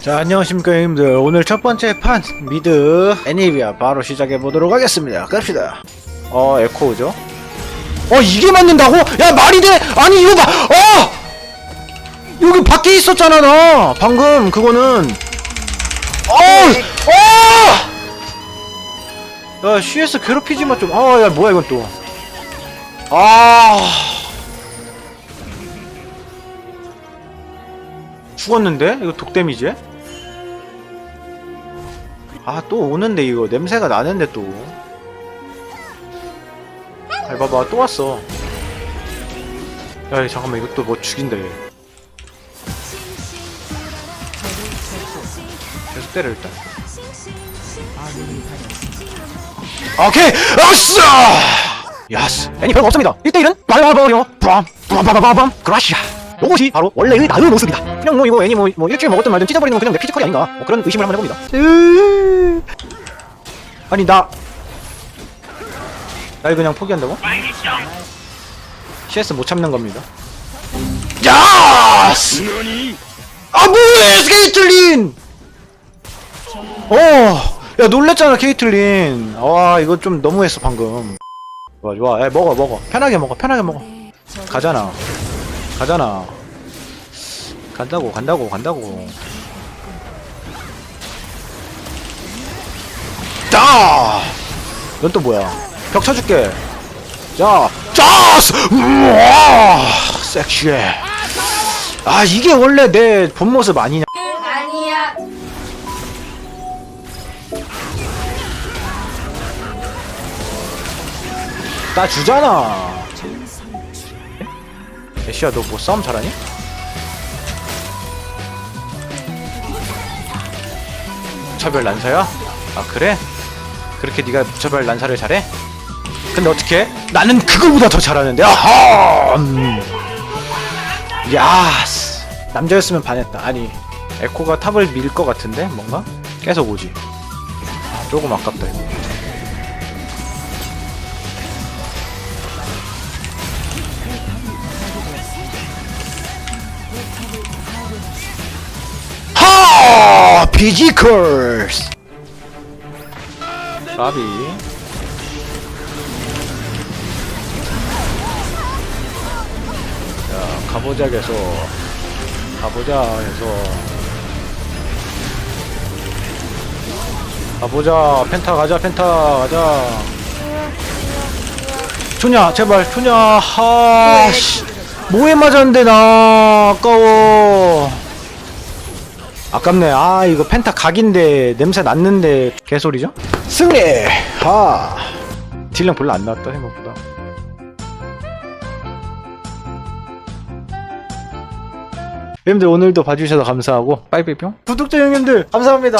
자 안녕하십니까 형님들. 오늘 첫 번째 판 미드 애니비아 바로 시작해 보도록 하겠습니다. 갑시다. 어 에코우죠? 어 이게 맞는다고? 야 말이 돼? 아니 이거 봐 어! 여기 밖에 있었잖아 나! 방금 그거는. 어 어 야 CS 괴롭히지 마좀 아 야 뭐야 이건 또 아. 죽었는데? 이거 독 데미지? 아 또 오는데 이거 냄새가 나는데 또. 아, 봐봐 또 왔어. 야 잠깐만 이거 또뭐 죽인다 얘. 계속 때려 일단. 오케이! 아싸! 야스! 애니 별거 없습니다. 1대1은 바바바바요 빰 빠바바바밤 그라시아 이것이 바로 원래의 나의 모습이다 그냥 뭐 이거 애니 뭐, 뭐 일주일 먹었든 말든 찢어버리는 건 그냥 내 피지컬이 아닌가 뭐 그런 의심을 한번 해봅니다. 으... 아니 나... 날 그냥 포기한다고? CS 못 참는 겁니다. 야스! 아 뭐해 케이틀린! 어! 야 놀랬잖아 케이틀린. 와 이거 좀 너무했어 방금. 좋아 좋아. 야 먹어 먹어. 편하게 먹어 편하게 먹어. 가잖아. 가잖아. 간다고 간다고 간다고 자! 넌또 뭐야 벽 쳐줄게 자 짜스! 우와! 섹시해 아 이게 원래 내 본 모습 아니냐 아니야. 나 주잖아 애쉬야 너 뭐 싸움 잘하니? 무차별 난사야? 아 그래? 그렇게 네가 무차별 난사를 잘해? 근데 어떻게? 나는 그거보다 더 잘하는데 아하! 음. 야스 남자였으면 반했다 아니 에코가 탑을 밀 것 같은데 뭔가? 계속 오지 아 조금 아깝다 이거 하! 피지컬스! 까비. 자 가보자 계속. 가보자 해서. 가보자. 펜타 가자 펜타 가자. 초냐 제발 초냐. 하씨. 뭐에 맞았는데 나. 아까워. 아깝네. 아, 이거 펜타 각인데 냄새 났는데 개소리죠? 승리! 하! 딜량 별로 안 나왔다, 생각보다. 형님들 오늘도 봐주셔서 감사하고 빠이빠이 뿅 구독자 형님들 감사합니다